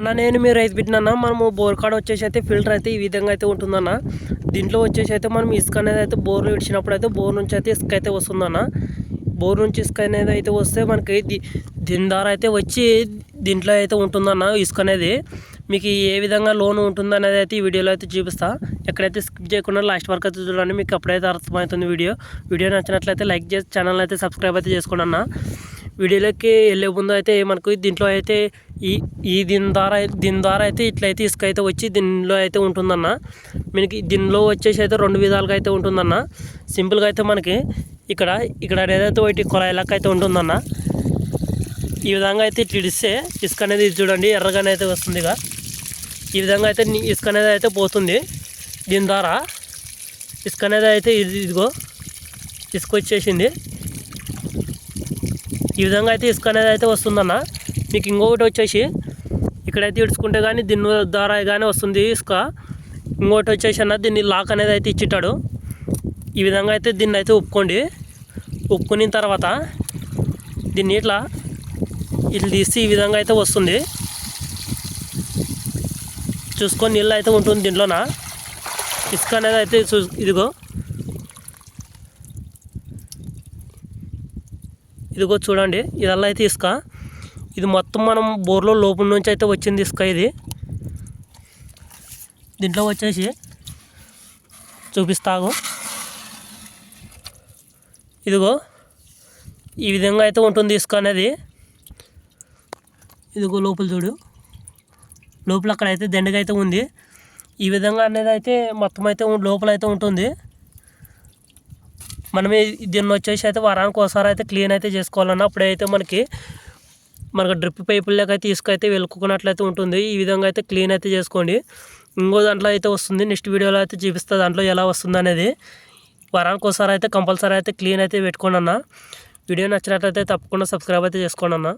అన్న నేను మీరు రైస్ పెట్టినా మనము బోర్ కాడ వచ్చేసి అయితే ఫిల్టర్ అయితే ఈ విధంగా అయితే ఉంటుందన్న. దీంట్లో వచ్చేసి అయితే మనం ఇసుక అనేది అయితే బోర్లో ఇడిచినప్పుడు అయితే బోర్ నుంచి అయితే ఇసుక అయితే వస్తుందన్న. బోర్ నుంచి ఇసుక అనేది అయితే వస్తే మనకి దీని ద్వారా అయితే వచ్చి దీంట్లో అయితే ఉంటుందన్న ఇసుక అనేది. మీకు ఏ విధంగా లోన్ ఉంటుంది అనేది అయితే ఈ వీడియోలో అయితే చూపిస్తా. ఎక్కడైతే స్కిప్ చేయకుండా లాస్ట్ వరకు అయితే చూడండి మీకు అప్పుడైతే అర్థమవుతుంది వీడియో. వీడియో నచ్చినట్లయితే లైక్ చేసి ఛానల్ అయితే సబ్స్క్రైబ్ అయితే చేసుకోండి అన్న. వీడియోలోకి వెళ్ళే ముందు అయితే మనకు దీంట్లో అయితే ఈ ఈ దీని ద్వారా దీని ద్వారా అయితే ఇట్లయితే ఇసుక అయితే వచ్చి దీనిలో అయితే ఉంటుందన్న. మనకి దీనిలో వచ్చేసి అయితే రెండు విధాలుగా అయితే ఉంటుందన్న. సింపుల్గా అయితే మనకి ఇక్కడ ఇక్కడ ఏదైతే ఒకటి కుళాయిలకి అయితే ఉంటుందన్న. ఈ విధంగా అయితే ఇట్లా ఇడిస్తే ఇసుక అనేది ఇది చూడండి ఎర్రగానే అయితే వస్తుంది ఇక. ఈ విధంగా అయితే ఇసుక అనేది అయితే పోతుంది దీని ద్వారా. ఇసుక అనేది అయితే ఇది ఇదిగో ఇసుక వచ్చేసింది. ఈ విధంగా అయితే ఇసుక అనేది అయితే వస్తుందన్న. మీకు ఇంకొకటి వచ్చేసి ఇక్కడైతే ఇడుచుకుంటే కానీ దీని ద్వారా కానీ వస్తుంది ఇసుక. ఇంకోటి వచ్చేసి అన్న దీన్ని లాక్ అనేది అయితే ఇచ్చిట్టాడు ఈ విధంగా అయితే దీన్ని అయితే ఉప్పుకోండి ఉప్పుకున్న తర్వాత దీన్ని ఇట్లా ఇట్లా తీసి ఈ విధంగా అయితే వస్తుంది. చూసుకొని నీళ్ళు అయితే ఉంటుంది దీంట్లోన. ఇసుక అనేది అయితే చూ ఇదిగో ఇదిగో చూడండి ఇదల్లా అయితే ఇసుక. ఇది మొత్తం మనం బోర్లో లోపల నుంచి అయితే వచ్చింది ఇసుక ఇది. దీంట్లో వచ్చేసి చూపిస్తాగు. ఇదిగో ఈ విధంగా అయితే ఉంటుంది ఇసుక అనేది. ఇదిగో లోపల చూడు. లోపల అక్కడ అయితే దండగా అయితే ఉంది. ఈ విధంగా అనేది అయితే మొత్తం అయితే లోపల అయితే ఉంటుంది. మనం దీన్ని వచ్చేసి అయితే వారానికి ఒకసారి అయితే క్లీన్ అయితే చేసుకోవాలన్న అప్పుడైతే మనకి మనకు డ్రిప్ పైపుల్లోకి అయితే తీసుకైతే అయితే వెలుక్కున్నట్లయితే ఉంటుంది. ఈ విధంగా అయితే క్లీన్ అయితే చేసుకోండి. ఇంకో దాంట్లో అయితే వస్తుంది. నెక్స్ట్ వీడియోలో అయితే చూపిస్తా దాంట్లో ఎలా వస్తుంది అనేది. వారానికి ఒకసారి అయితే కంపల్సరీ అయితే క్లీన్ అయితే పెట్టుకోండి అన్న. వీడియో నచ్చినట్లయితే తప్పకుండా సబ్స్క్రైబ్ అయితే చేసుకోండి అన్న.